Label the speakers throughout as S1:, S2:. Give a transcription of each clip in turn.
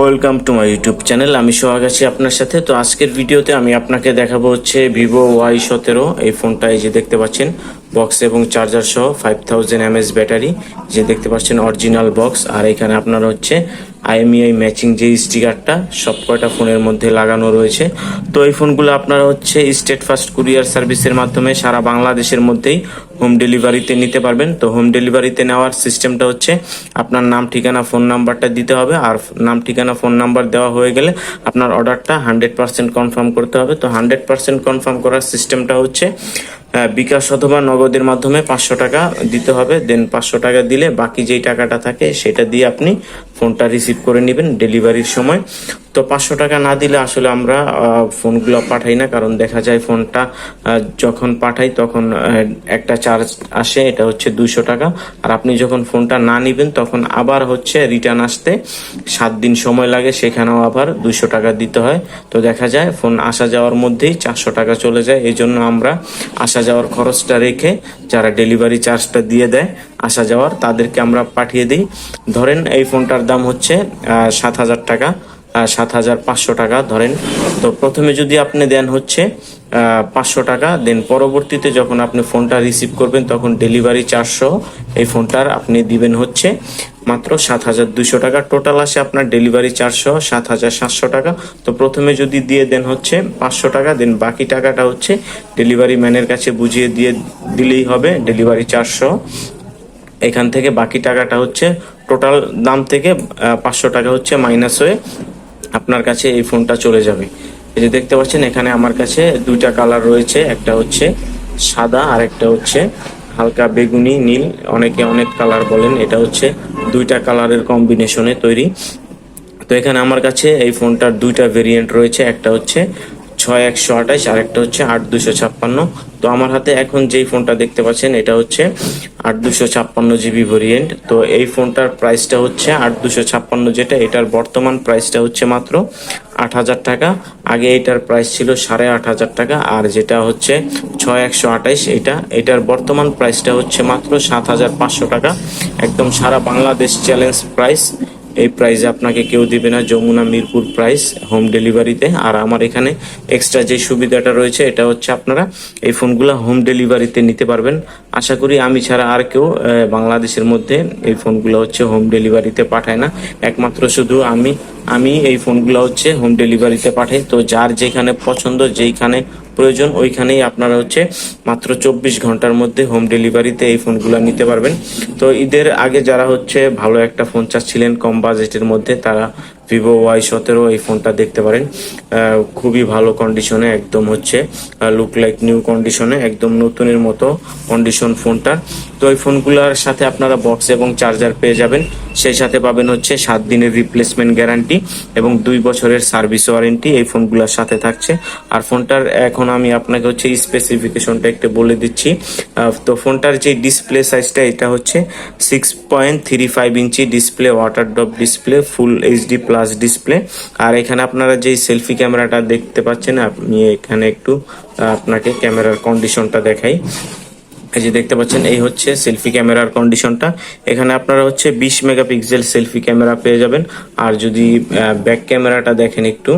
S1: Welcome to my YouTube channel আমি সোহাগ আছি আপনার সাথে। তো আজকের ভিডিওতে আমি আপনাকে দেখাবো হচ্ছে ভিভো ওয়াই সতেরো। এই ফোনটা এই যে দেখতে পাচ্ছেন বক্স এবং চার্জার সহ ফাইভ থাউজেন্ড এমএস ব্যাটারি। যে দেখতে পাচ্ছেন অরিজিনাল বক্স আর এখানে আপনার হচ্ছে আইএমইআই ম্যাচিং যে স্টিকারটা সব কয়টা ফোনের মধ্যে লাগানো রয়েছে। তো এই ফোনগুলো আপনারা হচ্ছে স্টেট ফার্স্ট কুরিয়ার সার্ভিসের মাধ্যমে সারা বাংলাদেশের মধ্যেই হোম ডেলিভারিতে নিতে পারবেন। তো হোম ডেলিভারিতে নেওয়ার সিস্টেমটা হচ্ছে আপনার নাম, ঠিকানা ফোন নাম্বারটা দিতে হবে। আর নাম, ঠিকানা ফোন নাম্বার দেওয়া হয়ে গেলে আপনার অর্ডারটা হান্ড্রেড পার্সেন্ট কনফার্ম করতে হবে। তো হান্ড্রেড পার্সেন্ট কনফার্ম করার সিস্টেমটা হচ্ছে বিকাশ অথবা নগদের মাধ্যমে পাঁচশো টাকা দিতে হবে। দেন পাঁচশো টাকা দিলে বাকি যেই টাকাটা থাকে, সেটা দিয়ে আপনি ফোনটা রিসিভ করে নেবেন ডেলিভারির সময়। তো পাঁচশো টাকা না দিলে আসলে আমরা ফোনগুলো পাঠাই না, কারণ দেখা যায় ফোনটা যখন পাঠাই তখন একটা চার্জ আসে, এটা হচ্ছে দুশো টাকা। আর আপনি যখন ফোনটা না নিবেন তখন আবার হচ্ছে রিটার্ন আসতে সাত দিন সময় লাগে, সেখানেও আবার দুশো টাকা দিতে হয়। তো দেখা যায় ফোন আসা যাওয়ার মধ্যেই চারশো টাকা চলে যায়। এই জন্য আমরা আসা যাওয়ার খরচটা রেখে যারা ডেলিভারি চার্জটা দিয়ে দেয় আসা যাওয়ার, তাদেরকে আমরা পাঠিয়ে দিই। ধরেন এই ফোনটার দাম হচ্ছে সাত হাজার টাকা সাত হাজার পাঁচশো টাকা, ধরেন। তো প্রথমে যদি আপনি দেন হচ্ছে পাঁচশো টাকা, দেন পরবর্তীতে যখন আপনি ফোনটা রিসিভ করবেন, তখন ডেলিভারি চারশো, এই ফোনটার আপনি দিবেন হচ্ছে মাত্র সাত হাজার দুইশো টাকা। টোটাল আসে আপনার ডেলিভারি চারশো, সাত হাজার সাতশো টাকা। তো প্রথমে যদি দিয়ে দেন হচ্ছে পাঁচশো টাকা, দেন বাকি টাকাটা হচ্ছে ডেলিভারি ম্যানের কাছে বুঝিয়ে দিয়ে দিলেই হবে ডেলিভারি চারশো। এখান থেকে বাকি টাকাটা হচ্ছে টোটাল দাম থেকে পাঁচশো টাকা হচ্ছে মাইনাস হয়ে আপনার কাছে এই ফোনটা চলে যাবে। এই যে দেখতে পাচ্ছেন, এখানে আমার কাছে দুইটা কালার রয়েছে, একটা হচ্ছে সাদা আর একটা হচ্ছে হালকা বেগুনি, নীল, অনেকে অনেক কালার বলেন, এটা হচ্ছে দুইটা কালারের কম্বিনেশনে তৈরি। তো এখানে আমার কাছে এই ফোনটার দুইটা ভেরিয়েন্ট রয়েছে, একটা হচ্ছে ছয় একশো আঠাশ আর একটা হচ্ছে আট দুশো ছাপ্পান্ন। তো আমার হাতে এখন যেই ফোনটা দেখতে পাচ্ছেন, এটা হচ্ছে আট দুশো ছাপ্পান্ন জিবি ভেরিয়েন্ট। তো এই ফোনটার প্রাইসটা হচ্ছে আট দুশো ছাপ্পান্ন যেটা, এটার বর্তমান প্রাইসটা হচ্ছে মাত্র আট হাজার টাকা। আগে এটার প্রাইস ছিল সাড়ে আট হাজার টাকা, আর যেটা হচ্ছে ছয় একশো আঠাইশ এটা, এটার বর্তমান প্রাইসটা হচ্ছে মাত্র সাত হাজার পাঁচশো টাকা। একদম সারা বাংলাদেশ চ্যালেঞ্জ প্রাইস। এই প্রাইসে আপনাকে কেউ দিবে না, যমুনা মিরপুর প্রাইস হোম ডেলিভারিতে আর আমার এখানে এক্সট্রা যে সুবিধাটা রয়েছে, এটা হচ্ছে আপনারা এই ফোনগুলো হোম ডেলিভারিতে নিতে পারবেন। আশা করি আমি ছাড়া আর কেউ বাংলাদেশের মধ্যে এই ফোনগুলো হচ্ছে হোম ডেলিভারিতে পাঠায় না। একমাত্র শুধু আমি আমি এই ফোনগুলো হচ্ছে হোম ডেলিভারিতে পাঠাই। তো যার যেখানে পছন্দ, যেইখানে প্রয়োজন, ওইখানেই আপনারা হচ্ছে মাত্র চব্বিশ ঘণ্টার মধ্যে হোম ডেলিভারিতে এই ফোনগুলো নিতে পারবেন। তো ঈদের আগে যারা হচ্ছে ভালো একটা ফোন চাচ্ছিলেন, কম বাজেটের মধ্যে, তারা ভিভো ওয়াই সতেরো এই ফোনটা দেখতে পারেন। খুবই ভালো কন্ডিশনে একদম হচ্ছে লুক লাইক নিউ কন্ডিশনে একদম নতুনের মতো কন্ডিশন ফোনটা। তো এই ফোনগুলোর সাথে আপনারা বক্স এবং চার্জার পেয়ে যাবেন। সেই সাথে পাবেন হচ্ছে সাত দিনের রিপ্লেসমেন্ট গ্যারান্টি এবং দুই বছরের সার্ভিস ওয়ারেন্টি এই ফোনগুলোর সাথে থাকছে। আর ফোনটার এখন আমি আপনাকে হচ্ছে স্পেসিফিকেশনটা একটু বলে দিচ্ছি। তো ফোনটার যে ডিসপ্লে সাইজটা এটা হচ্ছে six point three five inch display water drop display full HD plus display আর এখানে আপনারা যে সেলফি ক্যামেরাটা দেখতে পাচ্ছেন, আপনি এখানে একটু আপনাকে ক্যামেরার কন্ডিশনটা দেখাই। এই যে দেখতে পাচ্ছেন, এই হচ্ছে সেলফি ক্যামেরার কন্ডিশনটা এখানে আপনারা হচ্ছে বিশ মেগাপিক্সেল সেলফি ক্যামেরা পেয়ে যাবেন। আর যদি ব্যাক ক্যামেরাটা দেখেন একটু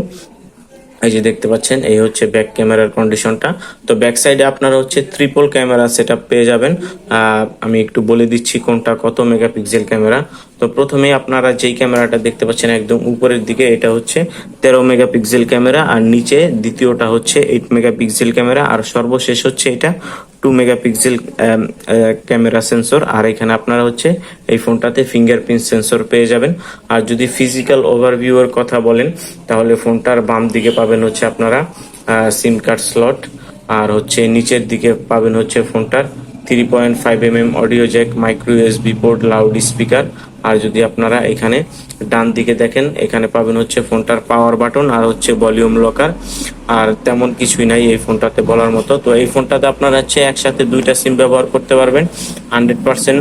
S1: এই যে দেখতে পাচ্ছেন, এই হচ্ছে ব্যাক ক্যামেরার কন্ডিশনটা তো ব্যাক সাইডে আপনারা হচ্ছে ট্রিপল ক্যামেরা সেট পেয়ে যাবেন। আমি একটু বলে দিচ্ছি কোনটা, কত মেগাপিক্সেল ক্যামেরা তো প্রথমে আপনারা যেই ক্যামেরাটা দেখতে পাচ্ছেন একদম উপরের দিকে, এটা হচ্ছে তেরো মেগাপিক্সেল ক্যামেরা আর নিচে দ্বিতীয়টা হচ্ছে এইট মেগাপিক্সেল ক্যামেরা আর সর্বশেষ হচ্ছে এটা টু মেগাপিক্সেল ক্যামেরা সেন্সর আর এখানে আপনারা হচ্ছে এই ফোনটাতে ফিঙ্গারপ্রিন্ট সেন্সর পেয়ে যাবেন। আর যদি ফিজিক্যাল ওভারভিউর কথা বলেন, তাহলে ফোনটার বাম দিকে পাবেন হচ্ছে আপনারা সিম কার্ড স্লট আর হচ্ছে নিচের দিকে পাবেন হচ্ছে ফোনটার three point five M M audio jack micro USB port loud speaker আর যদি আপনারা এখানে ডান দিকে দেখেন, এখানে পাবেন হচ্ছে ফোনটার পাওয়ার বাটন আর হচ্ছে ভলিউম লকার আর তেমন কিছুই নাই এই ফোনটাতে বলার মতো। তো এই ফোনটাতে আপনারা হচ্ছে একসাথে দুইটা সিম ব্যবহার করতে পারবেন। হান্ড্রেড পার্সেন্ট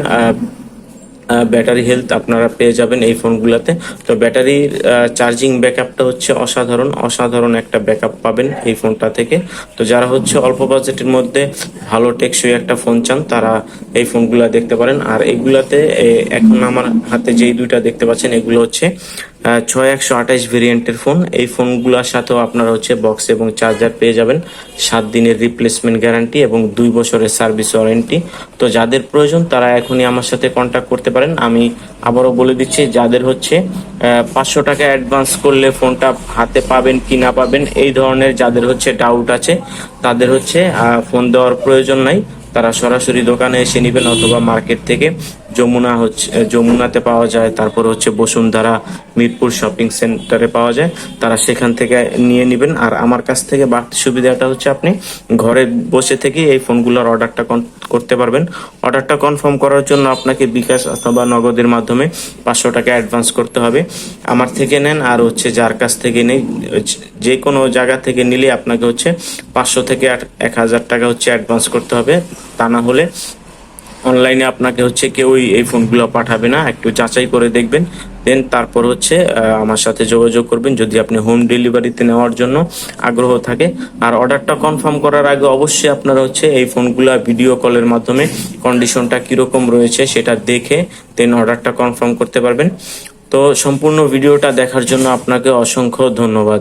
S1: ব্যাটারি হেলথ আপনারা পেয়ে যাবেন এই ফোনগুলোতে। তো ব্যাটারির চার্জিং ব্যাকআপটা হচ্ছে অসাধারণ অসাধারণ একটা ব্যাকআপ পাবেন এই ফোনটা থেকে। তো যারা হচ্ছে অল্প বাজেটের মধ্যে ভালো টেকসই একটা ফোন চান, তারা এই ফোনগুলো দেখতে পারেন। আর এগুলাতে এখন আমার হাতে যেই দুইটা দেখতে পাচ্ছেন, এগুলো হচ্ছে ছয় একশো আঠাশ ভেরিয়েন্টের ফোন এই ফোনগুলোর সাথেও আপনারা হচ্ছে বক্স এবং চার্জার পেয়ে যাবেন। সাত দিনের রিপ্লেসমেন্ট গ্যারান্টি এবং দুই বছরের সার্ভিস ওয়ারেন্টি তো যাদের প্রয়োজন, তারা এখনই আমার সাথে কন্ট্যাক্ট করতে পারেন। আমি আবারও বলে দিচ্ছি, যাদের হচ্ছে পাঁচশো টাকা অ্যাডভান্স করলে ফোনটা হাতে পাবেন কি না পাবেন, এই ধরনের যাদের হচ্ছে ডাউট আছে, তাদের হচ্ছে ফোন দেওয়ার প্রয়োজন নাই। তারা সরাসরি দোকানে এসে নেবেন অথবা মার্কেট থেকে। যমুনা হচ্ছে যমুনাতে পাওয়া যায়, তারপর হচ্ছে বসুন্ধরা মিরপুর শপিং সেন্টারে পাওয়া যায়। তারা সেখান থেকে নিয়ে নেবেন। আর আমার কাছ থেকে বাড়তি সুবিধাটা হচ্ছে আপনি ঘরে বসে থেকে এই ফোনগুলোর অর্ডারটা করতে পারবেন। অর্ডারটা কনফার্ম করার জন্য আপনাকে বিকাশ অথবা নগদের মাধ্যমে পাঁচশো টাকা অ্যাডভান্স করতে হবে। আমার থেকে নেন আর হচ্ছে যার কাছ থেকে নেই যে কোনো জায়গা থেকে নিলে আপনাকে হচ্ছে পাঁচশো থেকে এক হাজার টাকা হচ্ছে অ্যাডভান্স করতে হবে। তা না হলে অনলাইনে আপনাকে হচ্ছে কেউই এই ফোনগুলো পাঠাবে না, একটু যাচাই করে দেখবেন। দেন তারপর হচ্ছে আমার সাথে যোগাযোগ করবেন। যদি আপনি হোম ডেলিভারিতে নেওয়ার জন্য আগ্রহ থাকে। আর অর্ডারটা কনফার্ম করার আগে অবশ্যই আপনারা হচ্ছে এই ফোনগুলো ভিডিও কলের মাধ্যমে কন্ডিশনটা কীরকম রয়েছে সেটা দেখে দেন অর্ডারটা কনফার্ম করতে পারবেন। তো সম্পূর্ণ ভিডিওটা দেখার জন্য আপনাকে অসংখ্য ধন্যবাদ।